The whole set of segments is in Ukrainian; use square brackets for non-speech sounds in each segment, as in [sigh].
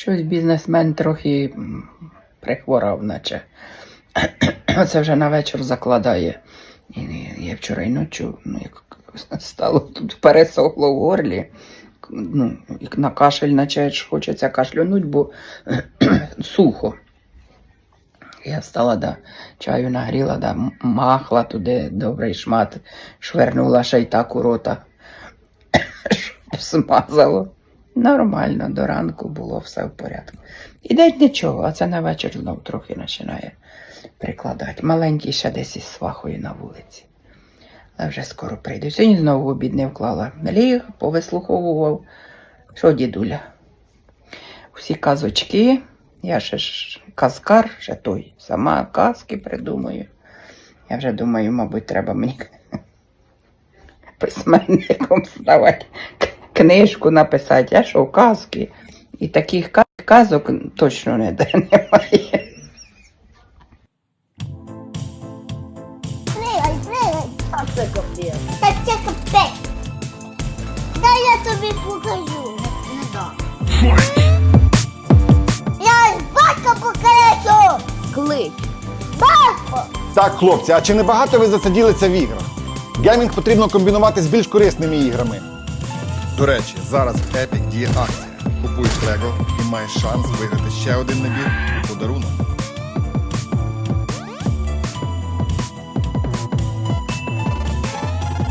Щось бізнесмен трохи прихворав, наче. [clears throat] Оце вже на вечір закладає. І я вчора й ночі, ну, як стало тут пересохло в горлі. Ну, на кашель, наче хочеться кашлянуть, бо [clears throat] сухо. Я встала, да, чаю нагріла, да, махла туди добрий шмат, швернула ще й так у рота, [clears throat] щоб смазало. Нормально, до ранку було все в порядку. І день нічого, а це на вечір знов трохи починає прикладати. Маленький ще десь із свахою на вулиці. Але вже скоро прийду. Сьогодні знову обід не вклала. Ліг, повислуховував. Що, дідуля? Всі казочки. Я ще ж казкар, ще той. Сама казки придумаю. Я вже думаю, мабуть, треба мені [laughs] письменником ставати, книжку написати. А що, казки? І таких казок точно ніде [laughs] немає. Пригай, пригай. А це капець. Та це капець. Дай я тобі покажу. Не дам. Я батька покажу. Клич. Батько. Так, хлопці, а чи не багато ви засиділися в іграх? Геймінг потрібно комбінувати з більш корисними іграми. До речі, зараз в Epic діє акція. Купуєш Lego і маєш шанс виграти ще один набір у подарунок.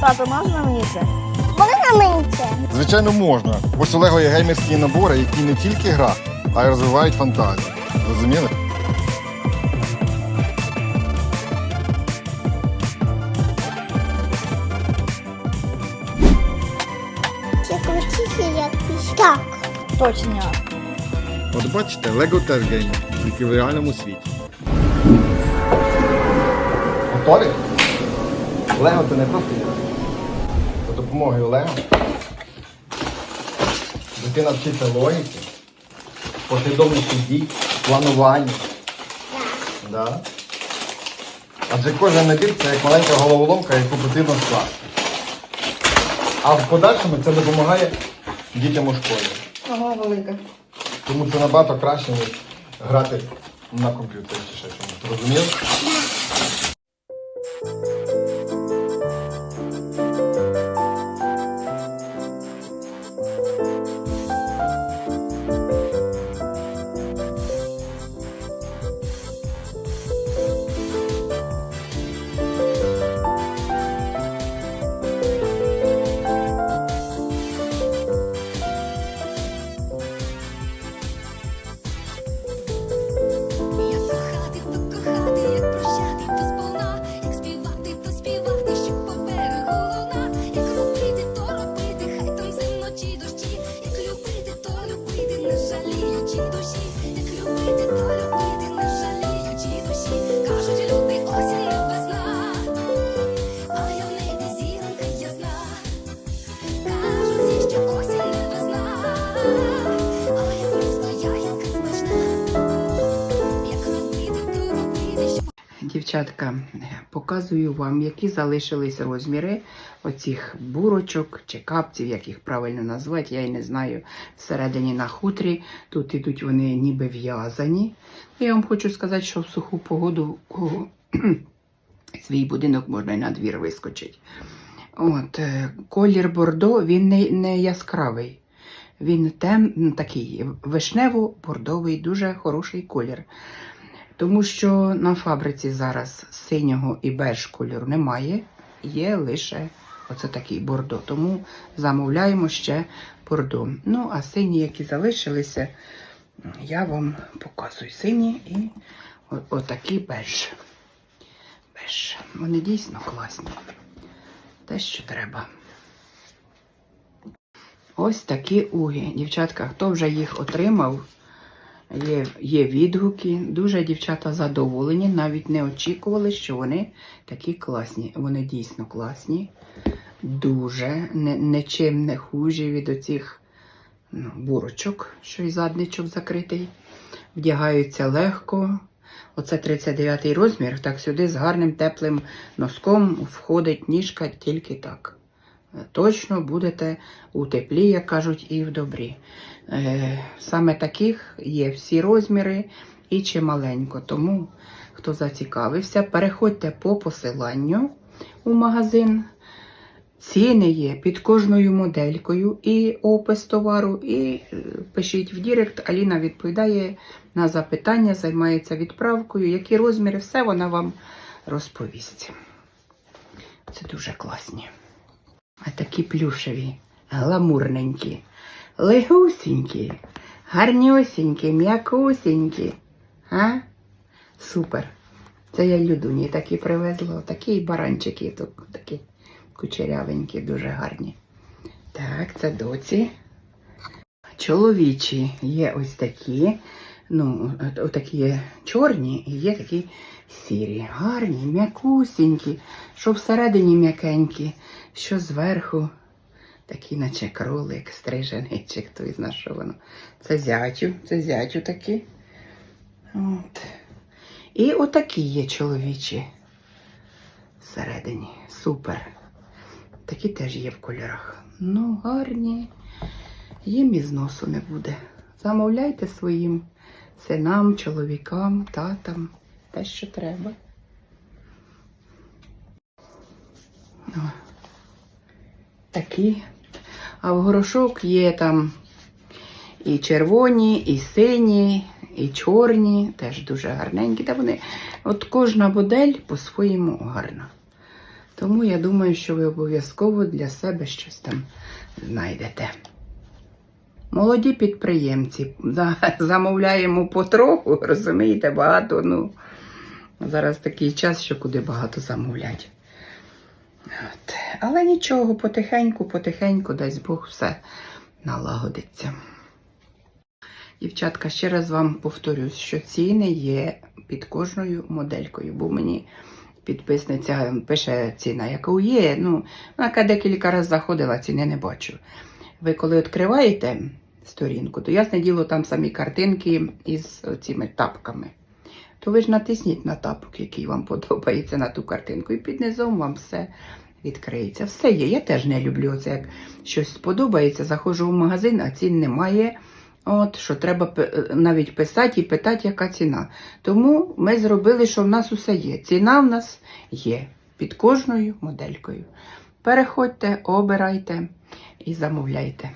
Тато, можна мені це? Можна мені це? Звичайно, можна. Ось у Lego є геймерські набори, які не тільки гра, а й розвивають фантазію. Розуміли? Точно. От бачите, Lego теж геймер, тільки в реальному світі. Готові? Лего це не просто ігра. За допомогою Лего дитина вчиться логіки, послідовності дій, плануванню. Да. Адже кожен набір це як маленька головоломка, яку потрібно скласти. А в подальшому це допомагає дітям у школі. Ага, велика. Тому це набагато краще, ніж грати на комп'ютері чи ще чомусь. Розумієш? Дівчатка, показую вам, які залишились розміри оцих бурочок чи капців, як їх правильно назвати, я й не знаю. Всередині на хутрі. Тут ідуть вони ніби в'язані. Я вам хочу сказати, що в суху погоду [clears throat] свій будинок можна й на двір вискочити. От, е, колір бордо, він не, не яскравий. Він тем, ну, такий вишнево-бордовий, дуже хороший колір. Тому що на фабриці зараз синього і беж кольору немає, є лише оце такий бордо. Тому замовляємо ще бордо. Ну, а сині, які залишилися, я вам показую сині і отакий беж. Беж. Вони дійсно класні. Те, що треба. Ось такі уги. Дівчатка, хто вже їх отримав? Є, є відгуки. Дуже дівчата задоволені, навіть не очікували, що вони такі класні. Вони дійсно класні. Дуже нічим не хужі від оцих ну, бурочок, що й задничок закритий. Вдягаються легко. Оце 39-й розмір. Так сюди з гарним теплим носком входить ніжка тільки так. Точно будете у теплі, як кажуть, і в добрі. Е, Саме таких є всі розміри і чималенько. Тому, хто зацікавився, переходьте по посиланню у магазин. Ціни є під кожною моделькою і опис товару, і е, пишіть в Дірект. Аліна відповідає на запитання, займається відправкою. Які розміри, все вона вам розповість. Це дуже класні. А такі плюшеві, гламурненькі, легусінькі, гарнюсінькі, м'якусінькі. А? Супер. Це я Людуні такі привезла. Такі баранчики такі кучерявенькі, дуже гарні. Так, це доці. Чоловічі є ось такі. Ну, от- такі є чорні і є такі сірі. Гарні, м'якусінькі, що всередині м'якенькі, що зверху. Такі, наче кролик, стрижений, чи хто із нас, що воно. Це зятю, це зятю такі. От. І отакі є чоловічі всередині. Супер. Такі теж є в кольорах. Ну, гарні. Їм і зносу не буде. Замовляйте своїм синам, чоловікам, татам. Те, що треба. О. Такі. А в горошок є там і червоні, і сині, і чорні, теж дуже гарненькі. Та вони, от кожна модель по-своєму гарна. Тому я думаю, що ви обов'язково для себе щось там знайдете. Молоді підприємці, [laughs] замовляємо потроху, [laughs] розумієте, багато. Ну, зараз такий час, що куди багато замовлять. От. Але нічого, потихеньку, потихеньку, дасть Бог, все налагодиться. Дівчатка, ще раз вам повторюсь, що ціни є під кожною моделькою, бо мені підписниця пише ціна, яка є. Ну, вона декілька разів заходила, ціни не бачу. Ви коли відкриваєте сторінку, то ясне діло, там самі картинки із цими тапками. То ви ж натисніть на тапок, який вам [laughs] подобається на ту картинку, і під низом вам все відкриється. Все є. Я теж не люблю це, як щось сподобається, заходжу в магазин, а цін немає. От, що треба навіть писати і питати, яка ціна. Тому ми зробили, що в нас усе є. Ціна в нас є під кожною моделькою. Переходьте, обирайте і замовляйте.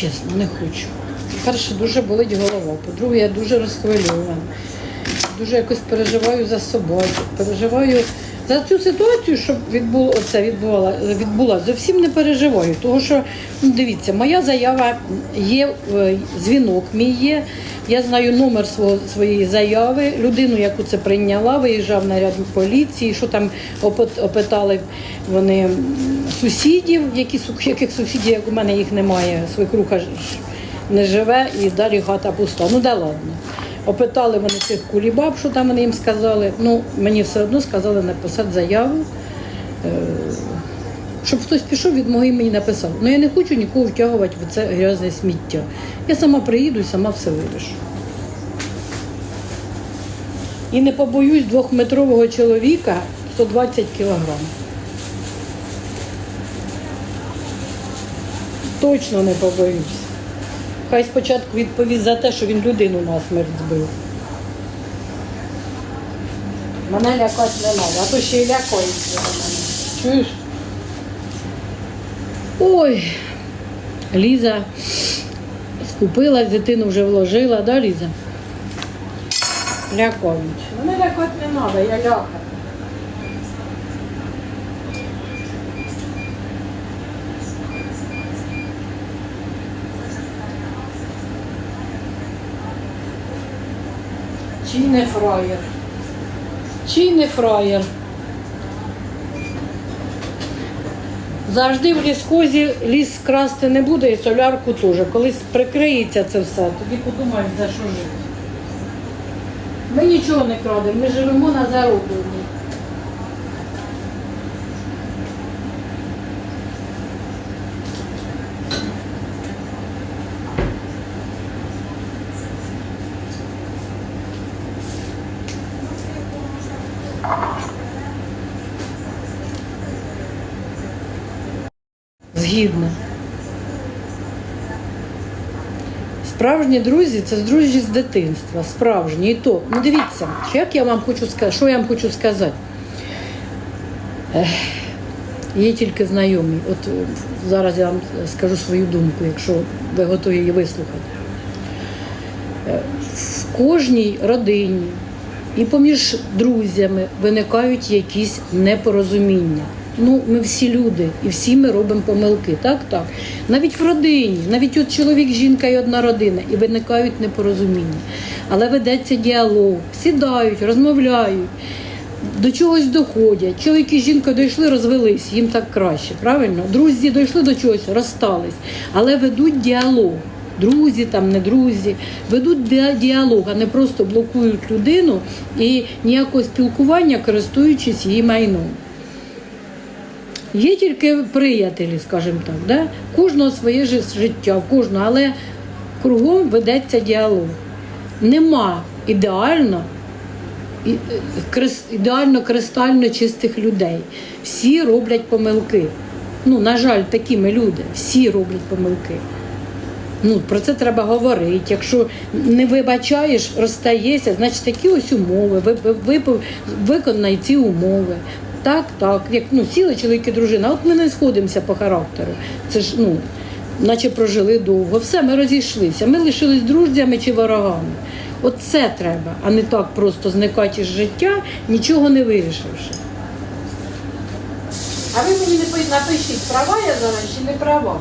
Чесно, не хочу. Перше, дуже болить голова. По-друге, я дуже розхвильована. Дуже якось переживаю за собою, переживаю за цю ситуацію, що відбуло, оце відбувала, відбула. Зовсім не переживаю. Тому що, ну, дивіться, моя заява є, е, дзвінок мій є. Я знаю номер свого, своєї заяви, людину, яку це прийняла, виїжджав наряд поліції, що там опит- опитали вони сусідів, які, яких сусідів, як у мене їх немає, свекруха не живе і далі хата пуста. Ну да ладно. Опитали вони цих кулібаб, що там вони їм сказали. Ну, мені все одно сказали написати заяву, е, щоб хтось пішов від мого імені написав. Ну я не хочу нікого втягувати в це грязне сміття. Я сама приїду і сама все вирішу. І не побоюсь двохметрового чоловіка 120 кілограм. Точно не побоюсь. Хай спочатку відповість за те, що він людину на смерть збив. Мене лякати не треба, а то ще й лякається. Чуєш? Ой, Ліза скупилась, дитину вже вложила, да, Ліза? Лякають. Мене лякати не треба, я лякаю. Чи не фраєр? Чи не фраєр? Завжди в лісхозі ліс красти не буде і солярку теж. Колись прикриється це все, тоді подумають, за що жити. Ми нічого не крадемо, ми живемо на заробленні. Згідно. Справжні друзі це друзі з дитинства, справжні. І то, ну дивіться, як я вам хочу сказати, що я вам хочу сказати. Є тільки знайомі. От е, зараз я вам скажу свою думку, якщо ви готові її вислухати. Е, В кожній родині і поміж друзями виникають якісь непорозуміння. Ну, ми всі люди, і всі ми робимо помилки. Так, так. Навіть в родині, навіть от чоловік, жінка і одна родина, і виникають непорозуміння. Але ведеться діалог, сідають, розмовляють, до чогось доходять. Чоловік і жінка дійшли, розвелись, їм так краще, правильно? Друзі дійшли до чогось, розстались, але ведуть діалог. Друзі, там не друзі, ведуть діалог, а не просто блокують людину і ніякого спілкування, користуючись її майном. Є тільки приятелі, скажімо так, да? кожного своє життя, кожного, але кругом ведеться діалог. Нема ідеально, е, ідеально кристально чистих людей. Всі роблять помилки. Ну, на жаль, такі ми люди, всі роблять помилки. Ну, про це треба говорити. Якщо не вибачаєш, розстаєшся, значить такі ось умови. Ви, ви, ви, виконай ці умови. Так, так. Як ну, сіли чоловік і дружина, от ми не сходимося по характеру. Це ж ну, наче прожили довго. Все, ми розійшлися. Ми лишились друзями чи ворогами. От це треба, а не так просто зникати з життя, нічого не вирішивши. А ви мені не напишіть, права я зараз чи не права.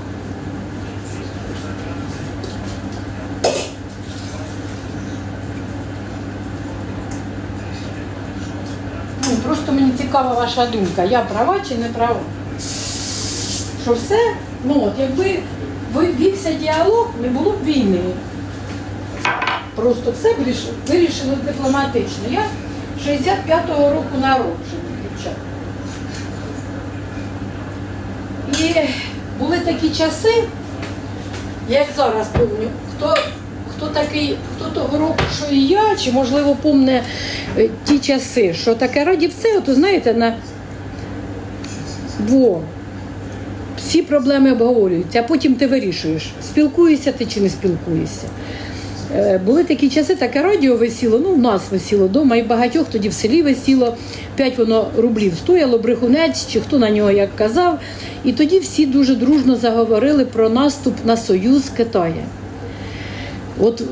Просто мені цікава ваша думка. Я права чи не права? Що все, ну от якби ви- вівся діалог, не було б війни. Просто все вирішили дипломатично. Я 65-го року народжена, дівчата. І були такі часи, я як зараз пам'ятаю, хто, хто такий, хто того року, що і я, чи можливо помне ті часи, що таке раді все, то знаєте, на во. Всі проблеми обговорюються, а потім ти вирішуєш, спілкуєшся ти чи не спілкуєшся. Е, Були такі часи, таке радіо висіло, ну в нас висіло вдома, і багатьох тоді в селі висіло. П'ять воно рублів стояло, брехунець, чи хто на нього як казав. І тоді всі дуже дружно заговорили про наступ на союз Китая. От е,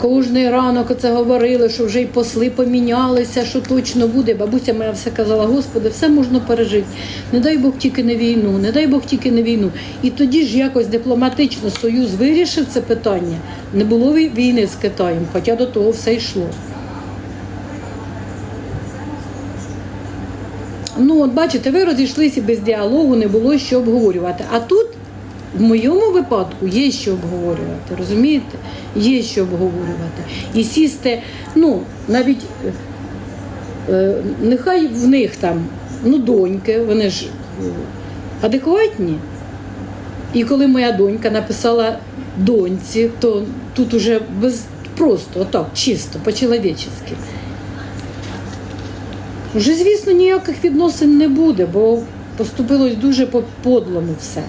кожний ранок це говорили, що вже й посли помінялися, що точно буде. Бабуся моя все казала, Господи, все можна пережити. Не дай Бог тільки не війну, не дай Бог тільки не війну. І тоді ж якось дипломатично Союз вирішив це питання. Не було війни з Китаєм, хоча до того все йшло. Ну, от бачите, ви розійшлися без діалогу, не було що обговорювати. А тут, в моєму випадку, є що обговорювати, розумієте? Є що обговорювати. І сісти, ну, навіть е, е, нехай в них там, ну, доньки, вони ж е, адекватні. І коли моя донька написала доньці, то тут уже без просто, отак, чисто, по-чоловічески. Вже, звісно, ніяких відносин не буде, бо поступилось дуже по подлому все.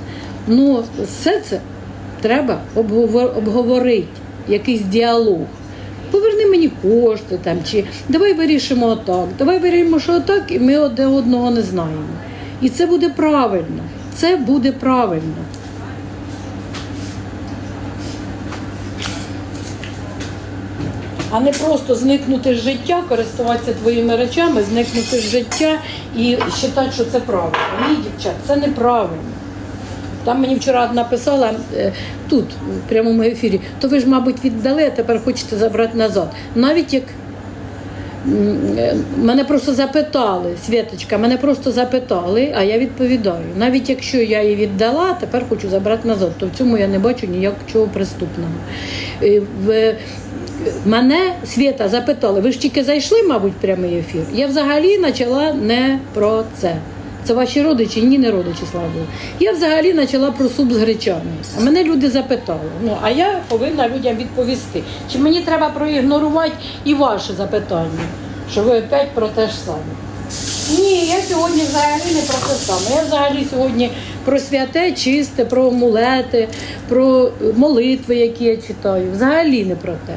Ну, все це треба обговорити, якийсь діалог. Поверни мені кошти там, чи давай вирішимо отак, давай вирішимо, що отак, і ми одне одного не знаємо. І це буде правильно. Це буде правильно. А не просто зникнути з життя, користуватися твоїми речами, зникнути з життя і вважати, що це правильно. Ні, дівчат, це неправильно. Там мені вчора написала е, тут, в прямому ефірі, то ви ж, мабуть, віддали, а тепер хочете забрати назад. Навіть як е, мене просто запитали, Світочка, мене просто запитали, а я відповідаю. Навіть якщо я її віддала, тепер хочу забрати назад, то в цьому я не бачу ніякого приступного. Е, Мене Свята запитали, ви ж тільки зайшли, мабуть, в прямий ефір. Я взагалі почала не про це. Це ваші родичі? Ні, не родичі, слава Богу. Я взагалі почала про суп з гречами. А мене люди запитали. Ну, а я повинна людям відповісти. Чи мені треба проігнорувати і ваше запитання, що ви опять про те ж саме? Ні, я сьогодні взагалі не про те саме. Я взагалі сьогодні про святе, чисте, про амулети, про молитви, які я читаю. Взагалі не про те.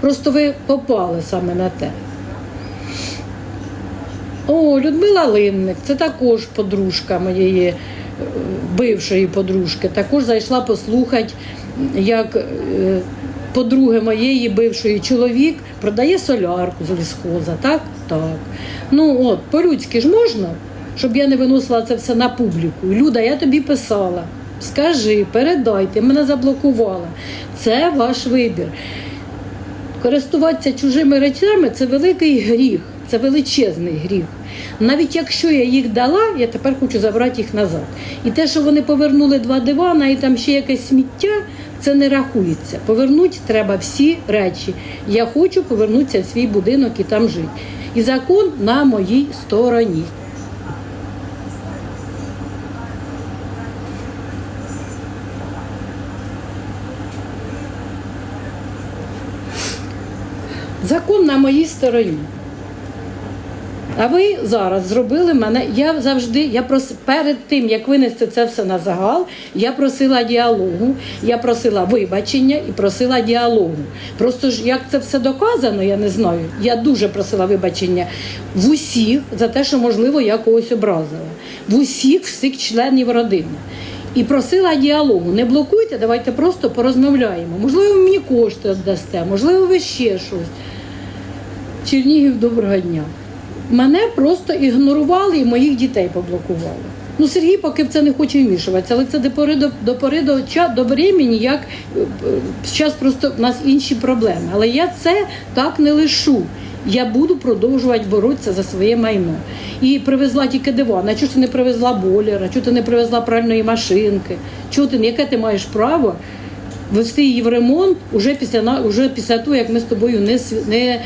Просто ви попали саме на те. О, Людмила Линник, це також подружка моєї е, бившої подружки. Також зайшла послухати, як е, подруги моєї бившої чоловік продає солярку з лісхоза. Так? Так. Ну от, по-людськи ж можна, щоб я не виносила це все на публіку. Люда, я тобі писала. Скажи, передай, ти мене заблокувала. Це ваш вибір. Користуватися чужими речами це великий гріх, це величезний гріх. Навіть якщо я їх дала, я тепер хочу забрати їх назад. І те, що вони повернули два дивана і там ще якесь сміття, це не рахується. Повернути треба всі речі. Я хочу повернутися в свій будинок і там жити. І закон на моїй стороні. Закон на моїй стороні. А ви зараз зробили мене. Я завжди, я прос, перед тим, як винести це все на загал, я просила діалогу, я просила вибачення і просила діалогу. Просто ж як це все доказано, я не знаю. Я дуже просила вибачення в усіх за те, що можливо я когось образила, в усіх всіх членів родини. І просила діалогу. Не блокуйте, давайте просто порозмовляємо. Можливо, ви мені кошти віддасте, можливо, ви ще щось. Чернігів, доброго дня. Мене просто ігнорували і моїх дітей поблокували. Ну, Сергій поки в це не хоче вмішуватися, але це до пори до, до пори до, до времени, як зараз просто в нас інші проблеми. Але я це так не лишу. Я буду продовжувати боротися за своє майно. І привезла тільки диван. А чого ти не привезла бойлера, чого ти не привезла пральної машинки? Чого ти, яке ти маєш право вести її в ремонт уже після, уже після того, як ми з тобою не, не,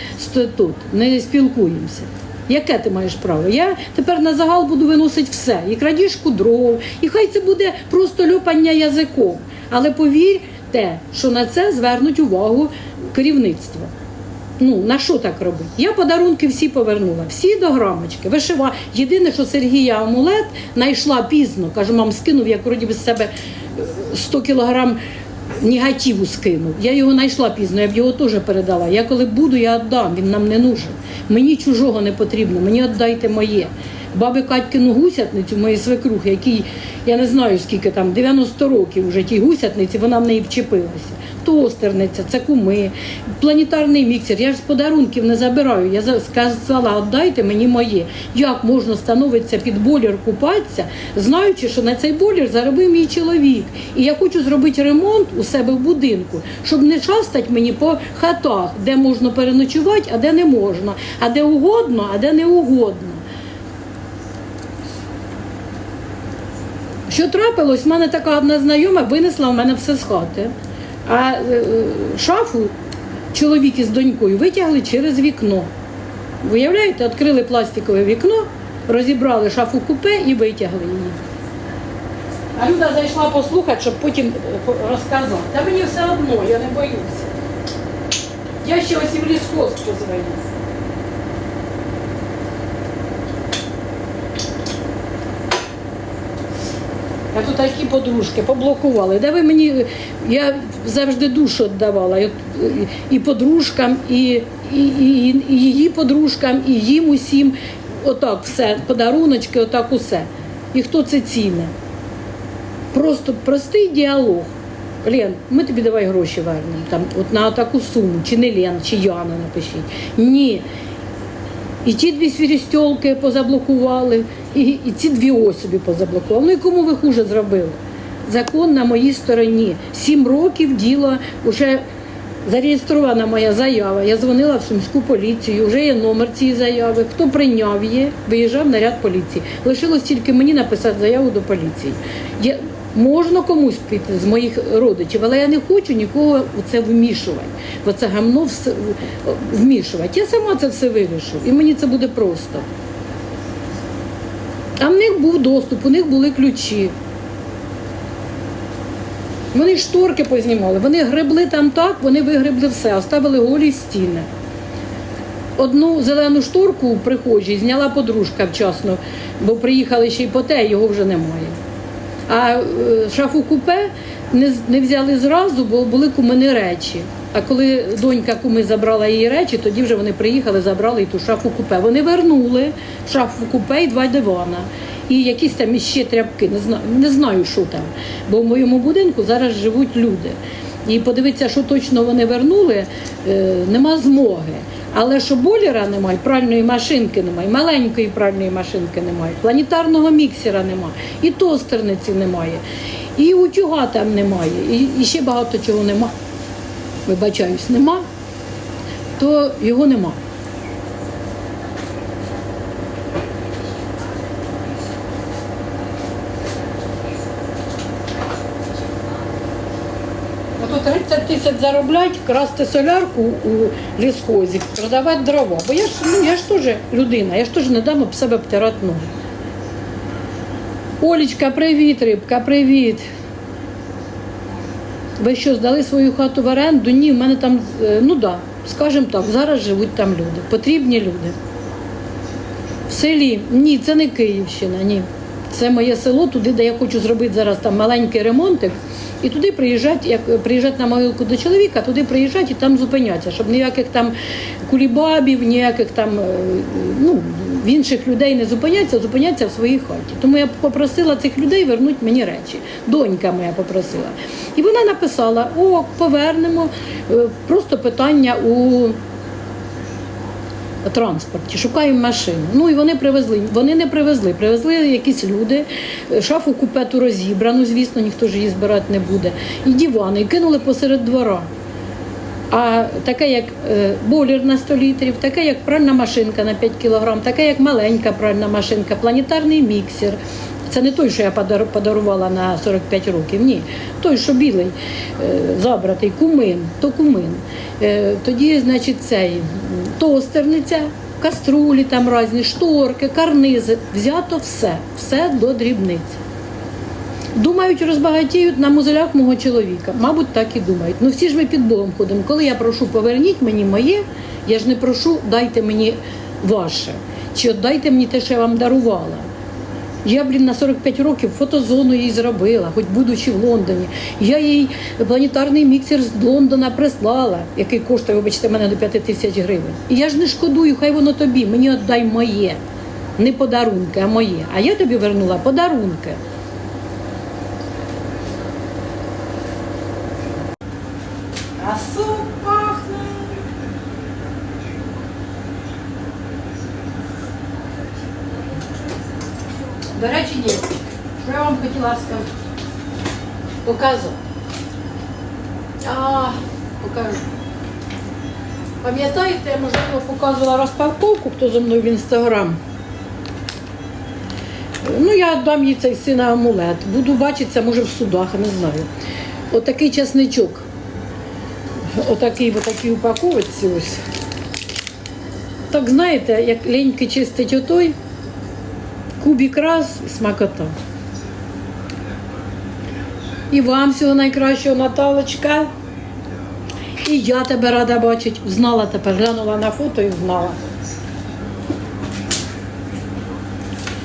тут, не спілкуємося? Яке ти маєш право? Я тепер на загал буду виносити все. І крадіжку дров, і хай це буде просто льопання язиком. Але повірте, що на це звернуть увагу керівництво. Ну, на що так робити? Я подарунки всі повернула, всі до грамочки. Вишива. Єдине, що Сергія амулет знайшла пізно. Кажу, мам, скинув, як вроді би з себе е, 100 кілограм негативу скинув. Я його знайшла пізно, я б його теж передала. Я коли буду, я віддам, він нам не нужен. Мені чужого не потрібно, мені віддайте моє. Баби Катькину гусятницю, моєї свекрухи, якій я не знаю скільки там, 90 років вже тій гусятниці, вона в неї вчепилася. Тостерниця, це куми, планетарний міксер. Я ж з подарунків не забираю. Я за- сказала, віддайте мені моє. Як можна становитися під бойлер, купатися, знаючи, що на цей бойлер заробив мій чоловік. І я хочу зробити ремонт у себе в будинку, щоб не шастати мені по хатах, де можна переночувати, а де не можна, а де угодно, а де не угодно. Що трапилось, в мене така одна знайома винесла в мене все з хати. А е, е, шафу чоловік із донькою витягли через вікно. Виявляєте, відкрили пластикове вікно, розібрали шафу купе і витягли її. А Люда зайшла послухати, щоб потім е, розказати. Та мені все одно, я не боюся. Я ще ось і в лісхоз позвоню. Тут такі подружки поблокували. Де ви мені, я завжди душу віддавала і, подружкам, і, і, і, і її подружкам, і їм усім. Отак все, подаруночки, отак усе. І хто це ціни? Просто простий діалог. Лен, ми тобі давай гроші вернемо там, от на таку суму, чи не Лен, чи Яна напишіть. Ні. І ті дві свірістьолки позаблокували, і, і ці дві особи позаблокували. Ну і кому ви хуже зробили? Закон на моїй стороні. Сім років діло вже зареєстрована моя заява. Я дзвонила в сумську поліцію, вже є номер цієї заяви. Хто прийняв її, виїжджав наряд поліції. Лишилось тільки мені написати заяву до поліції. Я, можна комусь піти з моїх родичів, але я не хочу нікого в це вмішувати. В це гамно вмішувати. Я сама це все вирішу, і мені це буде просто. А в них був доступ, у них були ключі. Вони шторки познімали, вони гребли там так, вони вигребли все, оставили голі стіни. Одну зелену шторку у прихожій зняла подружка вчасно, бо приїхали ще й по те, його вже немає. А е, шафу купе не, не взяли зразу, бо були кумини речі. А коли донька куми забрала її речі, тоді вже вони приїхали, забрали і ту шафу купе. Вони вернули шафу купе і два дивана. І якісь там іще тряпки, не знаю, не знаю, що там. Бо в моєму будинку зараз живуть люди. І подивитися, що точно вони вернули, е, нема змоги. Але що болера немає, пральної машинки немає, маленької пральної машинки немає, планетарного міксера немає, і тостерниці немає, і утюга там немає, і, і ще багато чого нема. Вибачаюсь, нема, то його нема. Ото 30 тисяч зароблять, красти солярку у лісхозі, продавати дрова. Бо я ж, ну, я ж теж людина, я ж теж не дам об себе обтирати ноги. Олічка, привіт, рибка, привіт. Ви що, здали свою хату в оренду? Ні, в мене там, е, ну да, скажімо так, зараз живуть там люди, потрібні люди. В селі. Ні, це не Київщина, ні. Це моє село, туди, де я хочу зробити зараз там маленький ремонтик. І туди приїжджати, як приїжджати на могилку до чоловіка, туди приїжджати і там зупинятися, щоб ніяких там кулібабів, ніяких там е, ну, інших людей не зупиняться зупинятися в своїй хаті. Тому я попросила цих людей вернути мені речі. Донька моя попросила. І вона написала: о, повернемо. Е, Просто питання у транспорті, шукаємо машину. Ну і вони привезли. Вони не привезли, привезли якісь люди, е, шафу купету розібрану, звісно, ніхто ж її збирати не буде. І дивани, і кинули посеред двора. А таке, як е, бойлер на 100 літрів, таке, як пральна машинка на 5 кілограм, таке, як маленька пральна машинка, планетарний міксер. Це не той, що я подар- подарувала на 45 років. Ні. Той, що білий, е, забратий, кумин, то кумин. Е, Тоді, значить, цей тостерниця, каструлі там різні, шторки, карнизи. Взято все, все до дрібниць. Думають, розбагатіють на музелях мого чоловіка. Мабуть, так і думають. Ну всі ж ми під Богом ходимо. Коли я прошу, поверніть мені моє, я ж не прошу, дайте мені ваше. Чи дайте мені те, що я вам дарувала. Я, блін, на 45 років фотозону їй зробила, хоч будучи в Лондоні. Я їй планетарний міксер з Лондона прислала, який коштує, вибачте, мене до 5 тисяч гривень. І я ж не шкодую, хай воно тобі, мені віддай моє. Не подарунки, а моє. А я тобі вернула подарунки. А суп пахне. До речі, дівчатки, що я вам хотіла сказати? Показу. А, покажу. Пам'ятаєте, я, можливо, показувала розпаковку, хто зі мною в інстаграм. Ну, я дам їй цей сина амулет. Буду бачитися, може, в судах, не знаю. Отакий часничок. Отакий в отакій ось. Так знаєте, як леньки чистить отой, кубик раз смакота. І вам всього найкращого, Наталочка. І я тебе рада бачити. Знала тепер, глянула на фото і знала.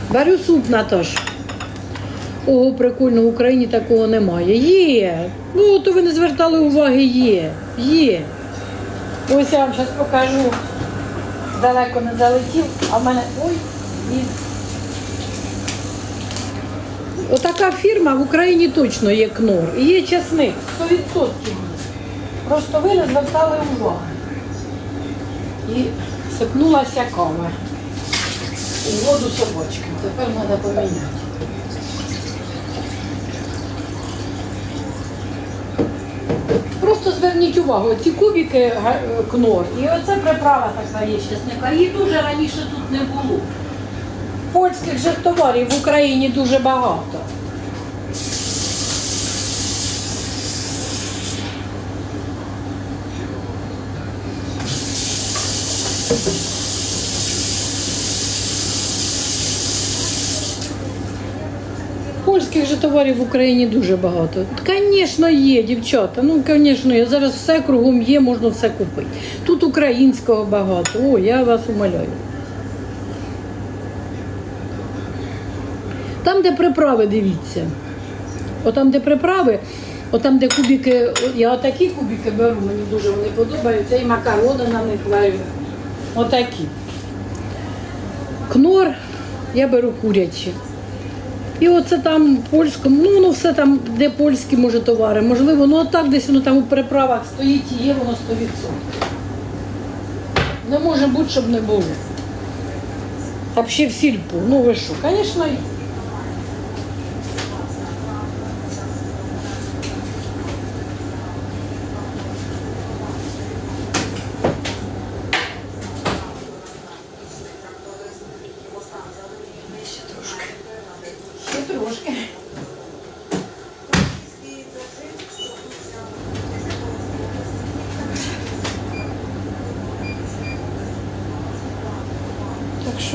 Варю суп, Наташ. Ого, прикольно, в Україні такого немає. Є. Ну, то ви не звертали уваги, є. Є. Ось я вам зараз покажу. Далеко не залетів, а в мене. Ой, і. Отака фірма в Україні точно є кнор. І є часник, 100%. Просто ви не звертали уваги. І сипнулася кава. У воду собачки. Тепер треба поміняти. Просто зверніть увагу, ці кубики кнор. І оце приправа така є чесника. Її дуже раніше тут не було. Польських же товарів в Україні дуже багато. Польських же товарів в Україні дуже багато. Звісно, є, дівчата. Ну, звісно, є. Зараз все кругом є, можна все купити. Тут українського багато. О, я вас умоляю. Там, де приправи, дивіться. Отам, де приправи, отам, де кубики, я отакі кубики беру, мені дуже вони подобаються, і макарони на них варю. Отакі. Кнор я беру курячі. І оце там польському, ну воно все там, де польські може товари. Можливо, ну отак десь воно там у приправах стоїть і є воно 100%. Не може бути, щоб не було. Взагалі в сільпу. Ну ви що, звісно,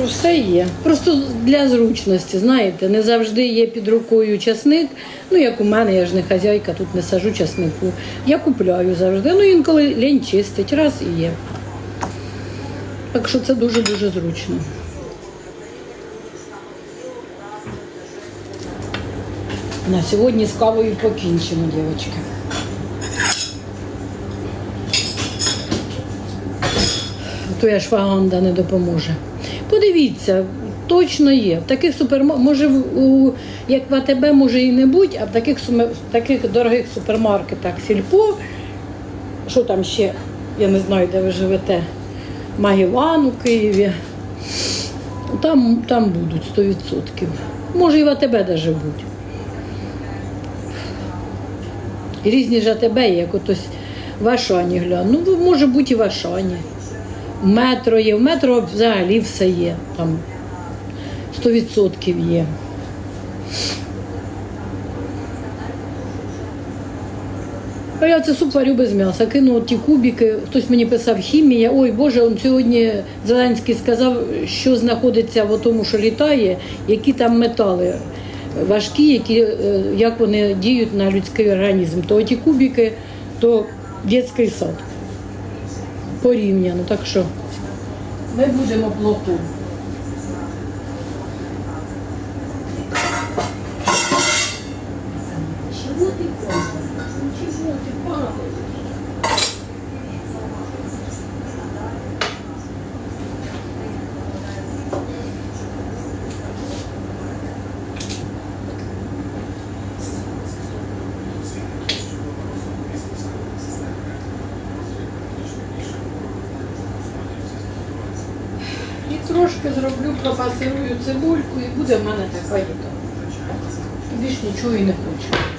що все є. Просто для зручності, знаєте, не завжди є під рукою часник. Ну, як у мене, я ж не хазяйка, тут не сажу часнику. Я купляю завжди. Ну, інколи лінь чистить, раз і є. Так що це дуже-дуже зручно. На сьогодні з кавою покінчимо, дівчатки. То я шваганда не допоможе. Подивіться, точно є. В таких супермаркетах, може, у, як в АТБ може і не бути, а в таких, в таких дорогих супермаркетах сільпо, що там ще, я не знаю, де ви живете, Магілан у Києві. Там, там будуть 100%. Може і в АТБ навіть будуть. Різні ж АТБ як отось в Ашані гляну. Ну, може бути і в Ашані. Метро є, в метро взагалі все є. Там 100% є. А я це суп варю без м'яса. Кину ті кубики. Хтось мені писав хімія. Ой Боже, он сьогодні Зеленський сказав, що знаходиться в тому, що літає, які там метали важкі, які, е, як вони діють на людський організм. То ті кубики, то дитячий сад. Порівняно. Так що ми будемо плоту. Чого ти падаєш? Чого ти падаєш? І трошки зроблю, пропасирую цибульку і буде в мене така їда. Більш нічого і не хочу.